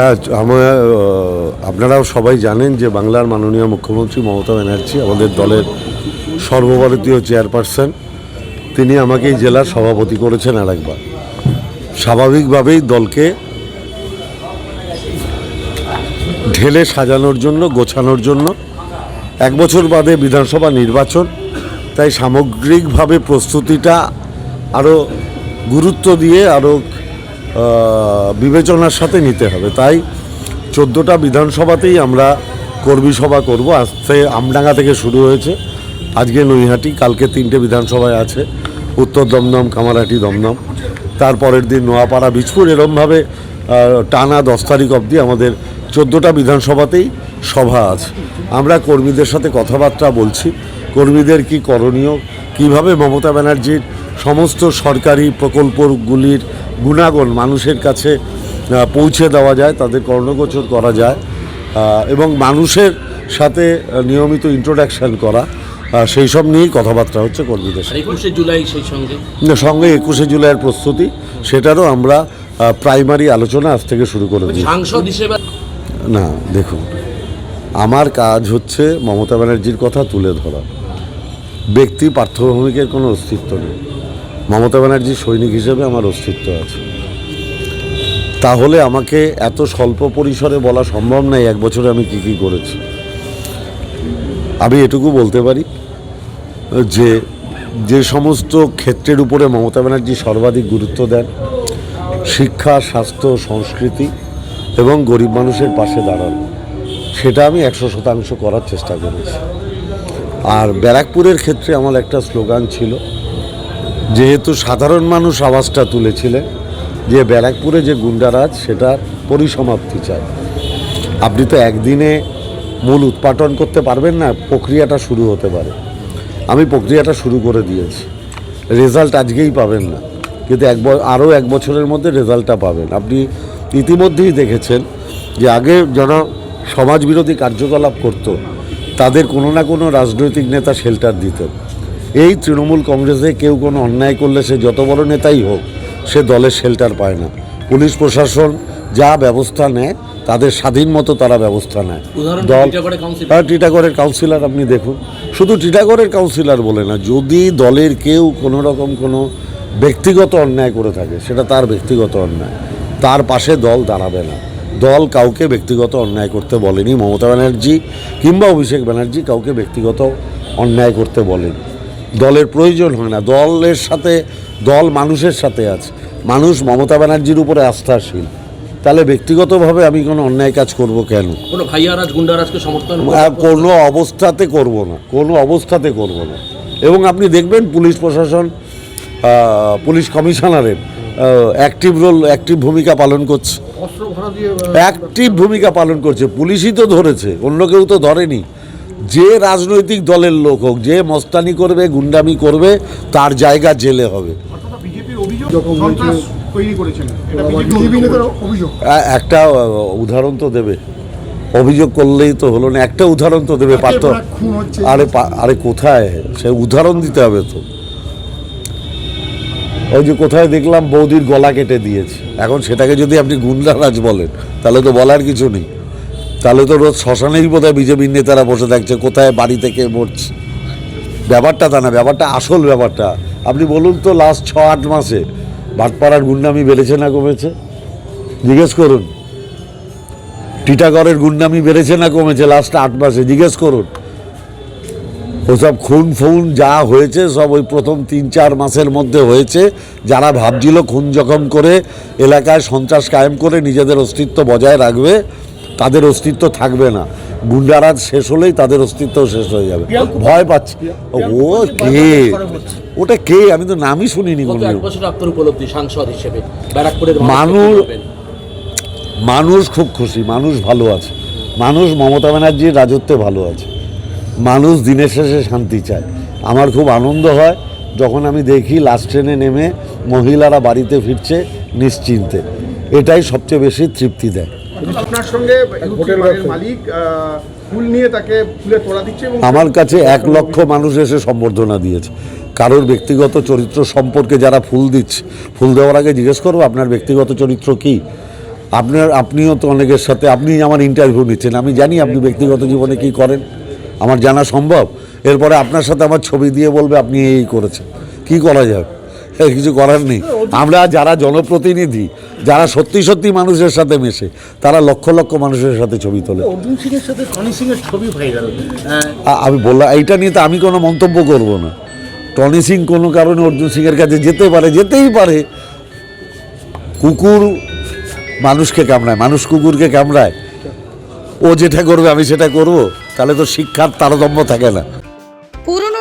হ্যাঁ আমার আপনারাও সবাই জানেন যে বাংলার মাননীয় মুখ্যমন্ত্রী মমতা ব্যানার্জি আমাদের দলের সর্বভারতীয় চেয়ারপারসন। তিনি আমাকে এই জেলার সভাপতি করেছেন আরেকবার। স্বাভাবিকভাবেই দলকে ঢেলে সাজানোর জন্য, গোছানোর জন্য এক বছর বাদে বিধানসভা নির্বাচন, তাই সামগ্রিকভাবে প্রস্তুতিটা আরও গুরুত্ব দিয়ে আরও বিবেচনার সাথে নিতে হবে। তাই চোদ্দোটা বিধানসভাতেই আমরা কর্মী সভা করব। আজকে আমডাঙ্গা থেকে শুরু হয়েছে। আজকে নৈহাটি, কালকে তিনটে বিধানসভায় আছে। উত্তর দমদম, কামারহাটি দমদম। তারপরের দিন নোয়াপাড়া বীজপুর এরমভাবে টানা দশ তারিখ অবধি আমাদের চোদ্দোটা বিধানসভাতেই সভা আছে। আমরা কর্মীদের সাথে কথাবার্তা বলছি। কর্মীদের কি করণীয়? কীভাবে মমতা ব্যানার্জির সমস্ত সরকারি প্রকল্পগুলির গুণাগুণ মানুষের কাছে পৌঁছে দেওয়া যায় তাদের কর্ণগোচর করা যায় এবং মানুষের সাথে নিয়মিত ইন্ট্রোডাকশন করা সেই সব নিয়েই কথাবার্তা হচ্ছে কর্মীদের সাথে। একুশে জুলাই সেই সঙ্গে? না, সঙ্গে একুশে জুলাইয়ের প্রস্তুতি সেটারও আমরা প্রাইমারি আলোচনা আজ থেকে শুরু করে দিই সাংসদ হিসেবে? না দেখুন আমার কাজ হচ্ছে মমতা ব্যানার্জির কথা তুলে ধরা। ব্যক্তি পার্থভূমিকের কোনো অস্তিত্ব নেই। মমতা ব্যানার্জির সৈনিক হিসেবে আমার অস্তিত্ব আছে। তাহলে আমাকে এত স্বল্প পরিসরে বলা সম্ভব নয় এক বছরে আমি কি কি করেছি। আমি এটুকু বলতে পারি যে যে সমস্ত ক্ষেত্রের উপরে মমতা ব্যানার্জি সর্বাধিক গুরুত্ব দেন, শিক্ষা, স্বাস্থ্য, সংস্কৃতি এবং গরিব মানুষের পাশে দাঁড়ানো। সেটা আমি একশো শতাংশ করার চেষ্টা করেছি। আর ব্যারাকপুরের ক্ষেত্রে আমার একটা স্লোগান ছিল যেহেতু সাধারণ মানুষ আওয়াজটা তুলেছিলেন, যে ব্যারাকপুরে যে গুন্ডারাজ সেটা পরিসমাপ্তি চায়। আপনি তো একদিনে মূল উৎপাটন করতে পারবেন না, প্রক্রিয়াটা শুরু হতে পারে। আমি প্রক্রিয়াটা শুরু করে দিয়েছি। রেজাল্ট আজকেই পাবেন না। কিন্তু এক আরও এক বছরের মধ্যে রেজাল্টটা পাবেন। আপনি ইতিমধ্যেই দেখেছেন যে আগে যারা সমাজবিরোধী কার্যকলাপ করত, তাদের কোনো না কোনো রাজনৈতিক নেতা শেল্টার দিতেন। এই তৃণমূল কংগ্রেসে কেউ কোনো অন্যায় করলে সে যত বড় নেতাই হোক সে দলের শেল্টার পায় না। পুলিশ প্রশাসন যা ব্যবস্থা নেয় তাদের স্বাধীন মতো তারা ব্যবস্থা নেয়। দল টিটাগড়ে কাউন্সিলর। হ্যাঁ টিটাগড়ের কাউন্সিলর আপনি দেখুন। শুধু টিটাগড়ের কাউন্সিলর বলে না যদি দলের কেউ কোনো রকম কোনো ব্যক্তিগত অন্যায় করে থাকে সেটা তার ব্যক্তিগত অন্যায়। তার পাশে দল দাঁড়াবে না। দল কাউকে ব্যক্তিগত অন্যায় করতে বলেনি। মমতা ব্যানার্জি কিংবা অভিষেক ব্যানার্জি কাউকে ব্যক্তিগত অন্যায় করতে বলেনি। দলের প্রয়োজন হয় না। দলের সাথে দল মানুষের সাথে আছে। মানুষ মমতা ব্যানার্জির উপরে আস্থাশীল। তাহলে ব্যক্তিগতভাবে আমি কোনো অন্যায় কাজ করব কেন? কোনো ভাইয়ারাজ গুন্ডারাজকে সমর্থন কোনো অবস্থাতে করব না। কোনো অবস্থাতে করব না। এবং আপনি দেখবেন পুলিশ প্রশাসন পুলিশ কমিশনারের অ্যাক্টিভ রোল অ্যাক্টিভ ভূমিকা পালন করছে। অ্যাক্টিভ ভূমিকা পালন করছে। পুলিশই তো ধরেছে। অন্য কেউ তো ধরেনি। যে রাজনৈতিক দলের লোক হোক যে মস্তানি করবে গুন্ডামি করবে তার জায়গা জেলে হবে। একটা উদাহরণ তো দেবে। অভিযোগ করলেই তো হলো না একটা উদাহরণ তো দেবে পারত একের পর এক খুন হচ্ছে। আরে আরে কোথায়? সে উদাহরণ দিতে হবে তো। ওই যে কোথায় দেখলাম বৌদির গলা কেটে দিয়েছে। এখন সেটাকে যদি আপনি গুন্ডারাজ বলেন তাহলে তো বলার কিছু নেই। তাহলে তো রোজ শ্মশানেই বোধহয় বিজেপির নেতারা বসে থাকছে, কোথায় বাড়ি থেকে মরছে ব্যাপারটা তা না, ব্যাপারটা আসল ব্যাপারটা। আপনি বলুন তো লাস্ট ছ আট মাসে ভাটপাড়ার গুন্ডামি বেড়েছে না কমেছে? জিজ্ঞেস করুন। টিটাগড়ের গুন্ডামি বেড়েছে না কমেছে লাস্ট আট মাসে? জিজ্ঞেস করুন। ওসব খুন ফুন যা হয়েছে, সব ওই প্রথম তিন চার মাসের মধ্যে হয়েছে। যারা ভাবছিল খুন জখম করে এলাকায় সন্ত্রাস কায়েম করে নিজেদের অস্তিত্ব বজায় রাখবে তাদের অস্তিত্ব থাকবে না। গুন্ডারাজ শেষ হলেই তাদের অস্তিত্ব শেষ হয়ে যাবে। ভয় পাচ্ছে। ও কে? ওটা কে? আমি তো নামই শুনিনি গত এক কোনোদিন বছর আপনার উপলব্ধি সাংসদ হিসেবে মানুষ- মানুষ খুব খুশি মানুষ ভালো আছে। মানুষ মমতা ব্যানার্জির রাজত্বে ভালো আছে। মানুষ দিনের শেষে শান্তি চায়। আমার খুব আনন্দ হয় যখন আমি দেখি লাস্ট ট্রেনে নেমে মহিলারা বাড়িতে ফিরছে নিশ্চিন্তে। এটাই সবচেয়ে বেশি তৃপ্তি দেয়। আপনার সঙ্গে মালিক ফুল নিয়ে তাকে ফুলে তোলা দিচ্ছে আমার কাছে এক লক্ষ মানুষ এসে সম্বর্ধনা দিয়েছে। কারোর ব্যক্তিগত চরিত্র সম্পর্কে যারা ফুল দিচ্ছে ফুল দেওয়ার আগে জিজ্ঞেস করব আপনার ব্যক্তিগত চরিত্র কি? আপনার আপনিও তো অনেকের সাথে আপনি আমার ইন্টারভিউ নিচ্ছেন আমি জানি আপনি ব্যক্তিগত জীবনে কি করেন আমার জানা সম্ভব। এরপরে আপনার সাথে আমার ছবি দিয়ে বলবে আপনি এই করেছেন। কি করা যাবে কিছু করার নেই। আমরা যারা জনপ্রতিনিধি যারা সত্যি সত্যি মানুষের সাথে মেশে তারা লক্ষ লক্ষ মানুষের সাথে ছবি তোলে। আমি বললাম এইটা নিয়ে তো আমি কোনো মন্তব্য করব না। টনি সিং কোনো কারণে অর্জুন সিংয়ের কাছে যেতে পারে যেতেই পারে। কুকুর মানুষকে কামড়ায় মানুষ কুকুরকে কামড়ায়। ও যেটা করবে আমি সেটা করব। তাহলে তো শিক্ষার তারতম্য থাকে না।